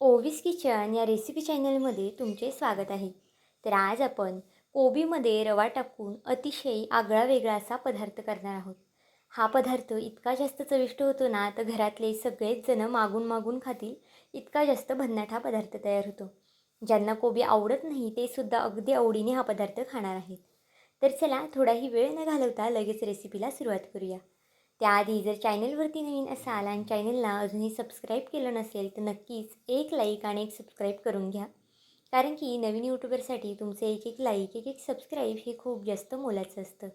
Ovis kitchen या recipe चॅनलमध्ये तुमचे स्वागत आहे. तर आज आपण कोबीमध्ये रवा टाकून अतिशय आगळा वेगळा असा पदार्थ करणार आहोत. हा पदार्थ इतका जास्त चविष्ट होतो ना तर घरातले सगळेच जणं मागून मागून खातील इतका जास्त भन्नाट हा पदार्थ तयार होतो. ज्यांना कोबी आवडत नाही ते सुद्धा अगदी आवडीने हा पदार्थ खाणार आहेत. तर चला थोडाही वेळ न घालवता लगेच रेसिपीला सुरुवात करूया. त्याआधी जर चॅनलवरती नवीन असाल आणि चॅनलला अजूनही सबस्क्राईब केलं नसेल तर नक्कीच एक लाईक आणि एक सबस्क्राईब करून घ्या. कारण की नवीन यूट्यूबरसाठी तुमचे एक एक लाईक एक एक सबस्क्राईब हे खूप जास्त मोलाचं असतं.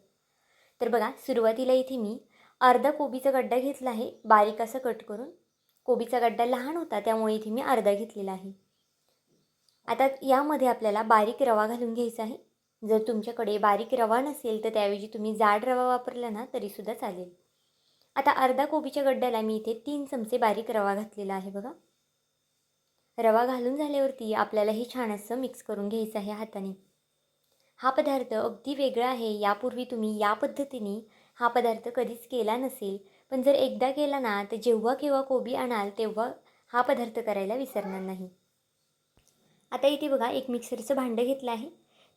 तर बघा सुरुवातीला इथे मी अर्धा कोबीचा गड्डा घेतला आहे बारीक असं कट करून. कोबीचा गड्डा लहान होता त्यामुळे इथे मी अर्धा घेतलेला आहे. आता यामध्ये आपल्याला बारीक रवा घालून घ्यायचा आहे. जर तुमच्याकडे बारीक रवा नसेल तर त्याऐवजी तुम्ही जाड रवा वापरला ना तरीसुद्धा चालेल. आता अर्धा कोबीच्या गड्ड्याला मी इथे तीन चमचे बारीक रवा घातलेला आहे बघा. रवा घालून झाल्यावरती आपल्याला हे छान असं मिक्स करून घ्यायचं आहे हाताने. हा पदार्थ अगदी वेगळा आहे यापूर्वी तुम्ही या पद्धतीने हा पदार्थ कधीच केला नसेल पण जर एकदा केला ना तर जेव्हा केव्हा कोबी आणाल तेव्हा हा पदार्थ करायला विसरणार नाही. आता इथे बघा एक मिक्सरचं भांडं घेतलं आहे.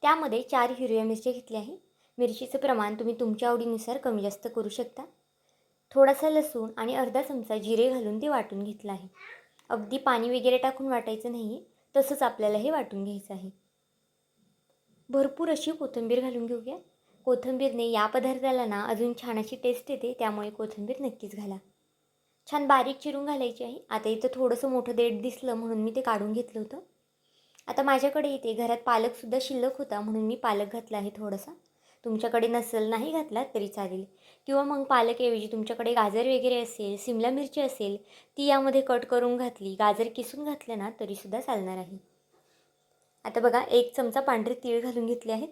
त्यामध्ये चार हिरव्या मिरच्या घेतल्या आहे. मिरचीचं प्रमाण तुम्ही तुमच्या आवडीनुसार कमी जास्त करू शकता. थोडासा लसूण आणि अर्धा चमचा जिरे घालून ते वाटून घेतलं आहे. अगदी पाणी वगैरे टाकून वाटायचं नाही तसंच आपल्याला हे वाटून घ्यायचं आहे. भरपूर अशी कोथिंबीर घालून घेऊया. कोथिंबीरने या पदार्थाला ना अजून छान अशी टेस्ट येते त्यामुळे कोथिंबीर नक्कीच घाला. छान बारीक चिरून घालायची आहे. आता इथं थोडंसं मोठं देठ दिसलं म्हणून मी ते काढून घेतलं होतं. आता माझ्याकडे इथे घरात पालकसुद्धा शिल्लक होता म्हणून मी पालक घातला आहे थोडासा. तुमच्याकडे नसेल नाही घातला तरी चालेल. किंवा मग पालकऐवजी तुमच्याकडे गाजर वगैरे असेल सिमला मिरची असेल ती यामध्ये कट करून घातली गाजर किसून घातलं ना तरीसुद्धा चालणार आहे. आता बघा एक चमचा पांढरे तीळ घालून घेतले आहेत.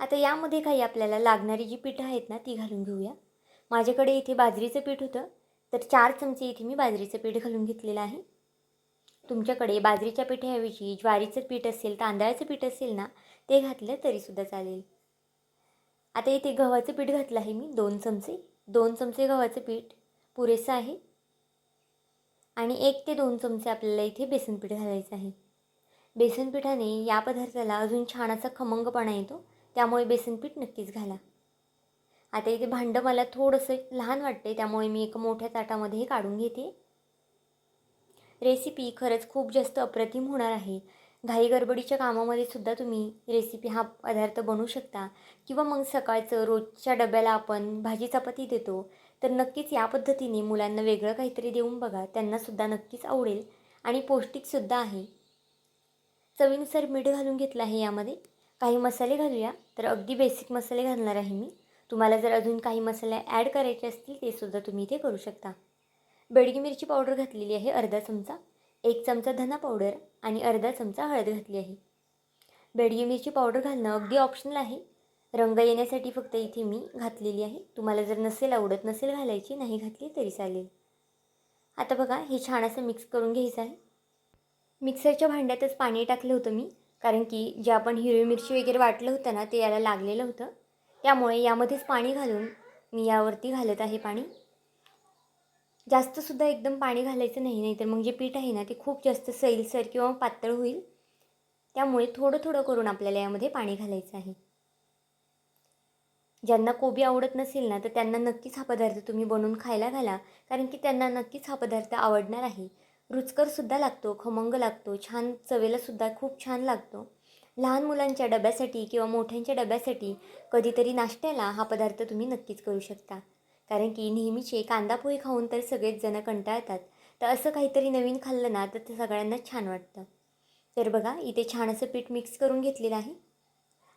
आता यामध्ये काही आपल्याला लागणारी जी पिठं आहेत ना ती घालून घेऊया. माझ्याकडे इथे बाजरीचं पीठ होतं तर चार चमचे इथे मी बाजरीचं पीठ घालून घेतलेलं आहे. तुमच्याकडे बाजरीच्या पिठाऐवजी ज्वारीचं पीठ असेल तांदळाचं पीठ असेल ना ते घातलं तरीसुद्धा चालेल. आता इथे गव्हाचं पीठ घातलं आहे मी दोन चमचे. दोन चमचे गव्हाचं पीठ पुरेसं आहे. आणि एक ते दोन चमचे आपल्याला इथे बेसन पीठ घालायचं आहे. बेसन पिठाने या पदार्थाला अजून छान असा खमंगपणा येतो त्यामुळे बेसन पीठ नक्कीच घाला. आता इथे भांडं मला थोडंसं लहान वाटते त्यामुळे मी एका मोठ्या ताटामध्ये हे काढून घेते. रेसिपी खरंच खूप जास्त अप्रतिम होणार आहे. घाई गडबडीच्या कामामध्ये सुद्धा तुम्ही रेसिपी हा पदार्थ बनवू शकता. किंवा मग सकाळचं रोजच्या डब्याला आपण भाजी चपाती देतो तर नक्कीच या पद्धतीने मुलांना वेगळं काहीतरी देऊन बघा. त्यांनासुद्धा नक्कीच आवडेल. आणि पौष्टिकसुद्धा आहे. चवीनुसार मीठ घालून घेतलं आहे यामध्ये. काही मसाले घालूया. तर अगदी बेसिक मसाले घालणार आहे मी. तुम्हाला जर अजून काही मसाले ॲड करायचे असतील ते सुद्धा तुम्ही इथे करू शकता. बेडगी मिरची पावडर घातलेली आहे अर्धा चमचा. एक चमचा धना पावडर आणि अर्धा चमचा हळद घातली आहे. बेडगी मिरची पावडर घालणं अगदी ऑप्शनल आहे. रंग येण्यासाठी फक्त इथे मी घातलेली आहे. तुम्हाला जर नसेल आवडत नसेल घालायची नाही घातली तरी चालेल. आता बघा हे छान असं मिक्स करून घ्यायचं आहे. मिक्सरच्या भांड्यातच पाणी टाकलं होतं मी कारण की जे आपण हिरवी मिरची वगैरे वाटलं होतं ना ते याला लागलेलं होतं. त्यामुळे यामध्येच पाणी घालून मी यावरती घालत आहे पाणी. जास्तसुद्धा एकदम पाणी घालायचं नाही नाही तर मग जे पीठ आहे ना ते खूप जास्त सैलसर किंवा पातळ होईल. त्यामुळे थोडं थोडं करून आपल्याला यामध्ये पाणी घालायचं आहे. ज्यांना कोबी आवडत नसेल ना तर त्यांना नक्कीच हा पदार्थ तुम्ही बनवून खायला घाला कारण की त्यांना नक्कीच हा पदार्थ आवडणार आहे. रुचकरसुद्धा लागतो खमंग लागतो छान चवेलासुद्धा खूप छान लागतो. लहान मुलांच्या डब्यासाठी किंवा मोठ्यांच्या डब्यासाठी कधीतरी नाश्त्याला हा पदार्थ तुम्ही नक्कीच करू शकता. कारण की नेहमीचे कांदापोहे खाऊन तर सगळेच जण कंटाळतात. तर असं काहीतरी नवीन खाल्लं ना तर ते सगळ्यांना छान वाटतं. तर बघा इथे छान असं पीठ मिक्स करून घेतलेलं आहे.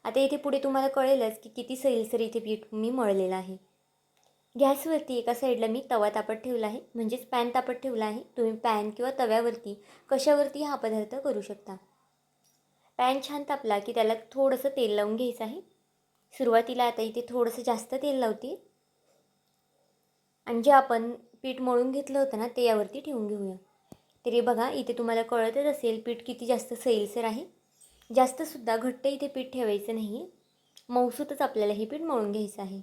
आता इथे पुढे तुम्हाला कळेलच की किती सैलसर इथे पीठ मी मळलेलं आहे. गॅसवरती एका साईडला मी तवा तापत ठेवला आहे. म्हणजेच पॅन तापत ठेवला आहे. तुम्ही पॅन किंवा तव्यावरती कशावरती हा पदार्थ करू शकता. पॅन छान तापला की त्याला थोडंसं तेल लावून घ्यायचं आहे. सुरुवातीला आता इथे थोडंसं जास्त तेल लावते. आणि जे आपण पीठ मळून घेतलं होतं ना ते यावरती ठेवून घेऊया. तरी बघा इथे तुम्हाला कळतच असेल पीठ किती जास्त सैलसर आहे. जास्तसुद्धा घट्ट इथे पीठ ठेवायचं नाही मऊसूतच आपल्याला हे पीठ मळून घ्यायचं आहे.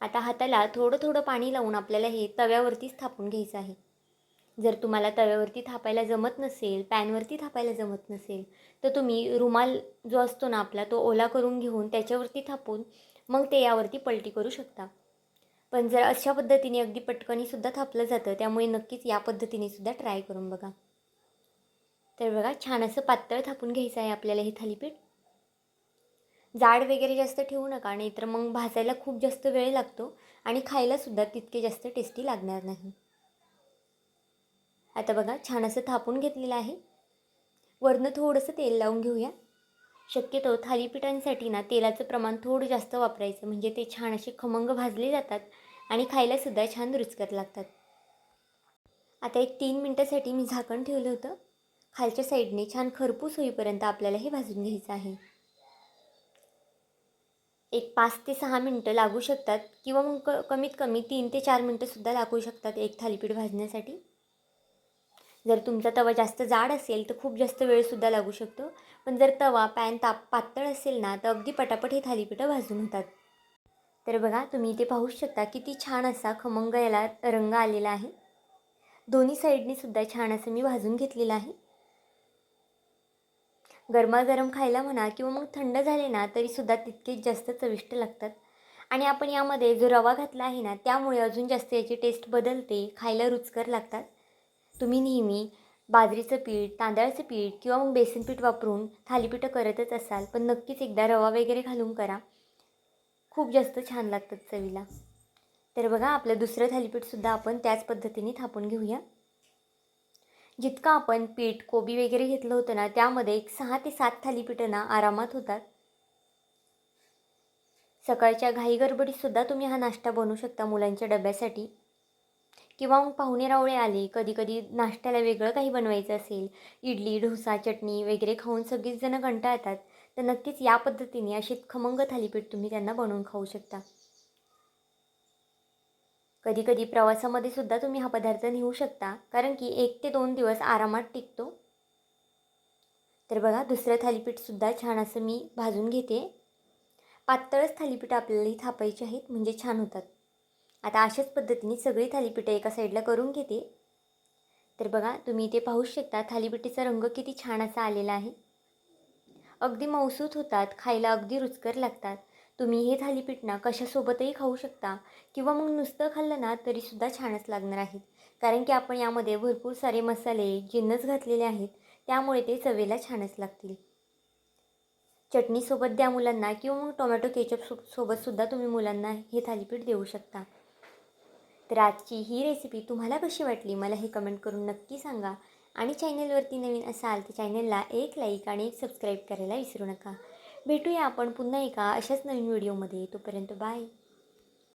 आता हाताला थोडं थोडं पाणी लावून आपल्याला हे तव्यावरतीच थापून घ्यायचं आहे. जर तुम्हाला तव्यावरती थापायला जमत नसेल पॅनवरती थापायला जमत नसेल तर तुम्ही रुमाल जो असतो ना आपला तो ओला करून घेऊन त्याच्यावरती थापून मग ते यावरती पलटी करू शकता. पण जर अशा पद्धतीने अगदी पटकनीसुद्धा थापलं जातं त्यामुळे नक्कीच या पद्धतीने सुद्धा ट्राय करून बघा. तर बघा छान असं पातळ थापून घ्यायचं आहे आपल्याला हे थालीपीठ. जाड वगैरे जास्त ठेवू नका नाहीतर मग भाजायला खूप जास्त वेळ लागतो आणि खायलासुद्धा तितके जास्त टेस्टी लागणार नाही. आता बघा छान असं थापून घेतलेलं आहे. वरनं थोडंसं तेल लावून घेऊया. शक्यतो थालीपीठांसाठी ना तेलाचं प्रमाण थोडं जास्त वापरायचं म्हणजे ते छान असे खमंग भाजले जातात आणि खायलासुद्धा छान रुचकर लागतात. आता एक तीन मिनटासाठी मी झाकण ठेवलं होतं. खालच्या साईडने छान खरपूस होईपर्यंत आपल्याला हे भाजून घ्यायचं आहे. एक पाच ते सहा मिनटं लागू शकतात किंवा मग क कमीत कमी तीन ते चार मिनटंसुद्धा लागू शकतात एक थालीपीठ भाजण्यासाठी. जर तुमचा तवा जास्त जाड असेल तर खूप जास्त वेळसुद्धा लागू शकतो. पण जर तवा पॅन ताप पातळ असेल ना तर अगदी पटापट हे थालीपीठं भाजून होतात. तर बघा तुम्ही इथे पाहू शकता किती छान असा खमंग याला रंग आलेला आहे. दोन्ही साईडनी सुद्धा छान असं मी भाजून घेतलेलं आहे. गरमागरम खायला म्हणा किंवा मग थंड झाले ना तरीसुद्धा तितकेच जास्त चविष्ट लागतात. आणि आपण यामध्ये जो रवा घातला आहे ना त्यामुळे अजून जास्त याची टेस्ट बदलते खायला रुचकर लागतात. तुम्ही नेहमी बाजरीचं पीठ तांदळाचं पीठ किंवा मग बेसन पीठ वापरून थालीपीठं करतच असाल पण नक्कीच एकदा रवा वगैरे घालून करा. खूप जास्त छान लागतात चवीला. तर बघा आपलं दुसरं थालीपीठसुद्धा आपण त्याच पद्धतीने थापून घेऊया. जितकं आपण पीठ कोबी वगैरे घेतलं होतं ना त्यामध्ये एक सहा ते सात थालीपीठं ना आरामात होतात. सकाळच्या घाई गडबडीतसुद्धा तुम्ही हा नाश्ता बनवू शकता मुलांच्या डब्यासाठी. किंवा मग पाहुणे रावळे आले कधी कधी नाश्त्याला वेगळं काही बनवायचं असेल इडली डोसा चटणी वगैरे खाऊन सगळीच जणं कंटाळतात तर नक्कीच या पद्धतीने अशी खमंग थालीपीठ तुम्ही त्यांना बनवून खाऊ शकता. कधी कधी प्रवासामध्ये सुद्धा तुम्ही हा पदार्थ नेऊ शकता कारण की एक ते दोन दिवस आरामात टिकतो. तर बघा दुसरं थालीपीठसुद्धा छान असं मी भाजून घेते. पातळच थालीपीठ आपल्याला थापायची आहेत म्हणजे छान होतात. आता अशाच पद्धतीने सगळी थालीपीठं एका साईडला करून घेते. तर बघा तुम्ही इथे पाहू शकता थालीपीठीचा रंग किती छान असा आलेला आहे. अगदी मौसूत होतात खायला अगदी रुचकर लागतात. तुम्ही हे थालीपीठ ना कशासोबतही खाऊ शकता किंवा मग नुसतं खाल्लं ना तरीसुद्धा छानच लागणार आहेत कारण की आपण यामध्ये भरपूर सारे मसाले जिन्नस घातलेले आहेत त्यामुळे ते चवेला छानच लागतील. चटणीसोबत द्या मुलांना किंवा मग टोमॅटो केचप सो सोबतसुद्धा तुम्ही मुलांना हे थालीपीठ देऊ शकता. तर आजची ही रेसिपी तुम्हाला कशी वाटली? मला हे कमेंट करून नक्की सांगा. आणि चॅनलवरती नवीन असाल तर चॅनलला एक लाईक आणि एक सबस्क्राईब करायला विसरू नका. भेटूया आपण पुन्हा एका अशाच नवीन व्हिडिओमध्ये तोपर्यंत बाय